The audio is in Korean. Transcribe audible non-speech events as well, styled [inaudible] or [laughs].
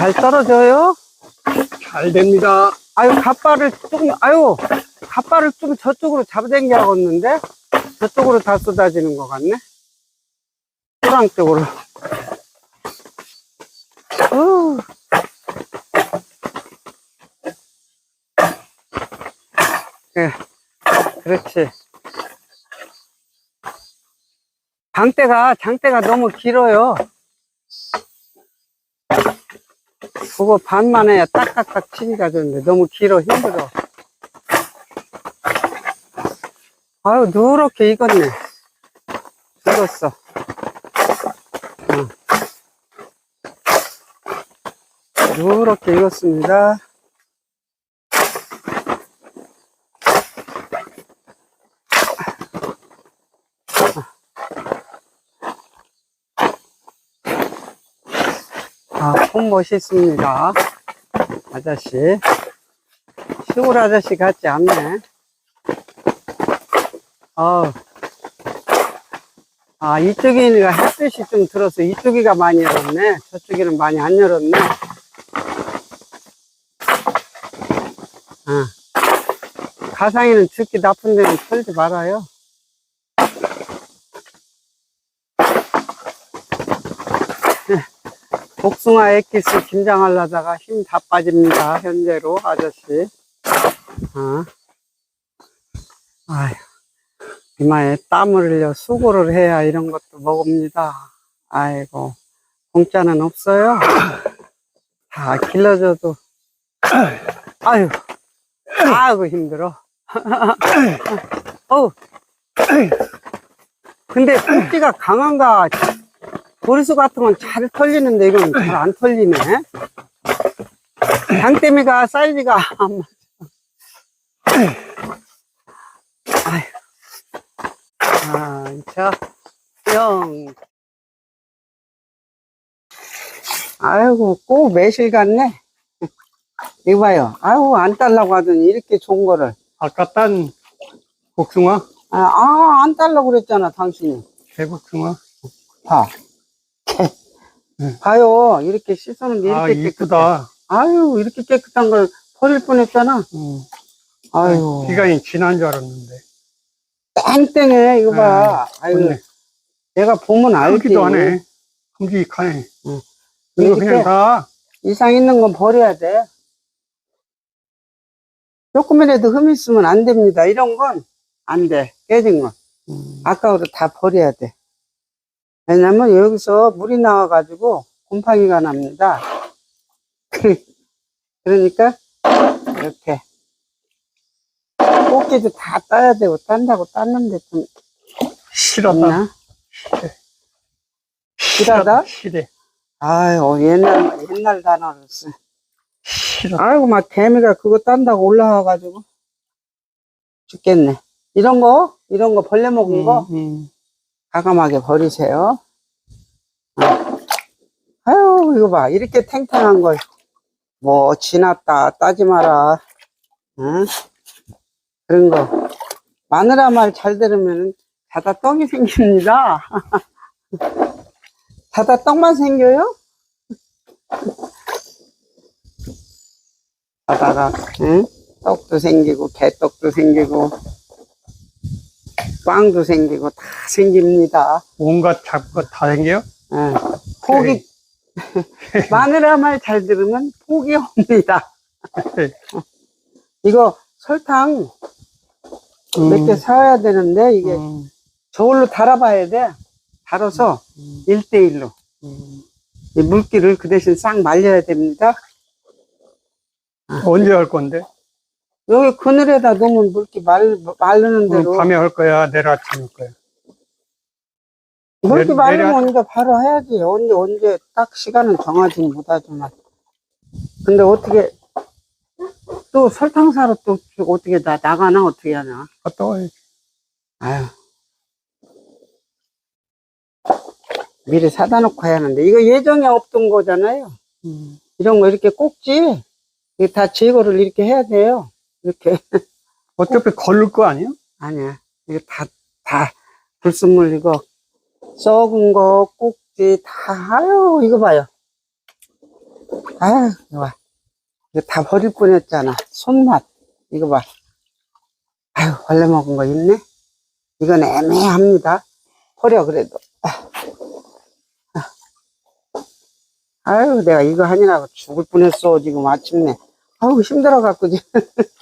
잘 떨어져요? 잘 됩니다. 아유, 갓발을 조금, 아유, 갓발을 좀 저쪽으로 잡아당겨야겠는데? 저쪽으로 다 쏟아지는 것 같네? 호랑 쪽으로. 어. 예, 그렇지. 장대가, 장대가 너무 길어요. 그거 반만 해야 딱딱딱 치기가 좋은데 너무 길어 힘들어. 아유 누렇게 익었네. 익었어. 응. 누렇게 익었습니다. 아, 폼 멋있습니다. 아저씨. 시골 아저씨 같지 않네. 어. 아, 이쪽이가 햇빛이 좀 들어서 이쪽이가 많이 열었네. 저쪽에는 많이 안 열었네. 아. 가상에는 죽기 나쁜 데는 털지 말아요. 복숭아 액기스 김장하려다가 힘 다 빠집니다. 현재로 아저씨. 어. 아휴, 이마에 땀을 흘려 수고를 해야 이런 것도 먹습니다. 아이고, 공짜는 없어요. 다 길러줘도. 아유, 아이고 힘들어. [laughs] 어우. 근데 꼭지가 강한가 보리수 같은 건 잘 털리는데 이건 잘 안 털리네. 장대미가 사이즈가 안 맞아. 아휴. 아, 자, 영. 아이고, 꼭 매실 같네. 이거 봐요. 아이고, 안 딸라고 하더니 이렇게 좋은 거를. 아까 딴 복숭아, 아, 아, 안 딸라고 그랬잖아, 당신이. 개복숭아. 봐. 응. 봐요. 이렇게 씻어놓은 게 아, 이렇게 깨끗해. 이쁘다. 아유, 이렇게 깨끗한 걸 버릴 뻔했잖아. 음. 아유, 기간이 지난 줄 알았는데. 땡땡해, 이거 봐. 아유, 좋네. 내가 보면 알지. 크기도 하네. 큼직하네. 응. 이거 그냥 다, 이상 있는 건 버려야 돼. 조금이라도 흠 있으면 안 됩니다. 이런 건 안 돼. 깨진 건. 음, 아까워도 다 버려야 돼. 왜냐면 여기서 물이 나와가지고 곰팡이가 납니다. 그러니까 이렇게 꼭지도 다 따야 되고 딴다고 땄는데 좀. 있나? 실하다? 실해. 아유 옛날 옛날 단어를 쓰. 실하다. 아이고 막 개미가 그거 딴다고 올라와가지고 죽겠네. 이런 거 이런 거 벌레 먹은 거 음, 음. 과감하게 버리세요. 어. 아유, 이거 봐. 이렇게 탱탱한 걸, 뭐, 지났다, 따지 마라. 응? 그런 거. 마누라 말 잘 들으면 자다 떡이 생깁니다. [laughs] 자다 떡만 생겨요? [laughs] 자다가, 응? 떡도 생기고, 개떡도 생기고, 빵도 생기고, 다 생깁니다. 온갖 잡것 다 생겨? 예. 포기, [laughs] 마누라 말 잘 들으면 포기 옵니다. 이거 설탕 몇개 사와야 되는데, 이게 음, 저걸로 달아봐야 돼. 달아서 음, 일대일로 음. 이 물기를 그 대신 싹 말려야 됩니다. 언제 할 건데? 여기 그늘에다 놓으면 물기 말, 마르는 대로. 밤에 할 거야? 내일 아침에 할 거야? 물기 내- 마르면 내려- 이제 바로 해야지. 언제, 언제 딱 시간은 정하지 못하지만. 근데 어떻게, 또 설탕 사러 또 어떻게 나, 나가나? 어떻게 하나? 갔다 와야 아유. 미리 사다 놓고 해야 하는데, 이거 예정에 없던 거잖아요. 음. 이런 거 이렇게 꼭지, 이거 다 제거를 이렇게 해야 돼요. 이렇게. [laughs] 어차피 걸릴 거 아니야? 아니야. 이거 다, 다, 불순물 이거, 썩은 거, 꼭지, 다, 아유, 이거 봐요. 아유, 이거 봐. 이거 다 버릴 뻔 했잖아. 손맛. 이거 봐. 아유, 원래 먹은 거 있네? 이건 애매합니다. 버려, 그래도. 아. 아유, 내가 이거 하느라고 죽을 뻔 했어, 지금 아침내. 아우, 힘들어갖고, 지금. [laughs]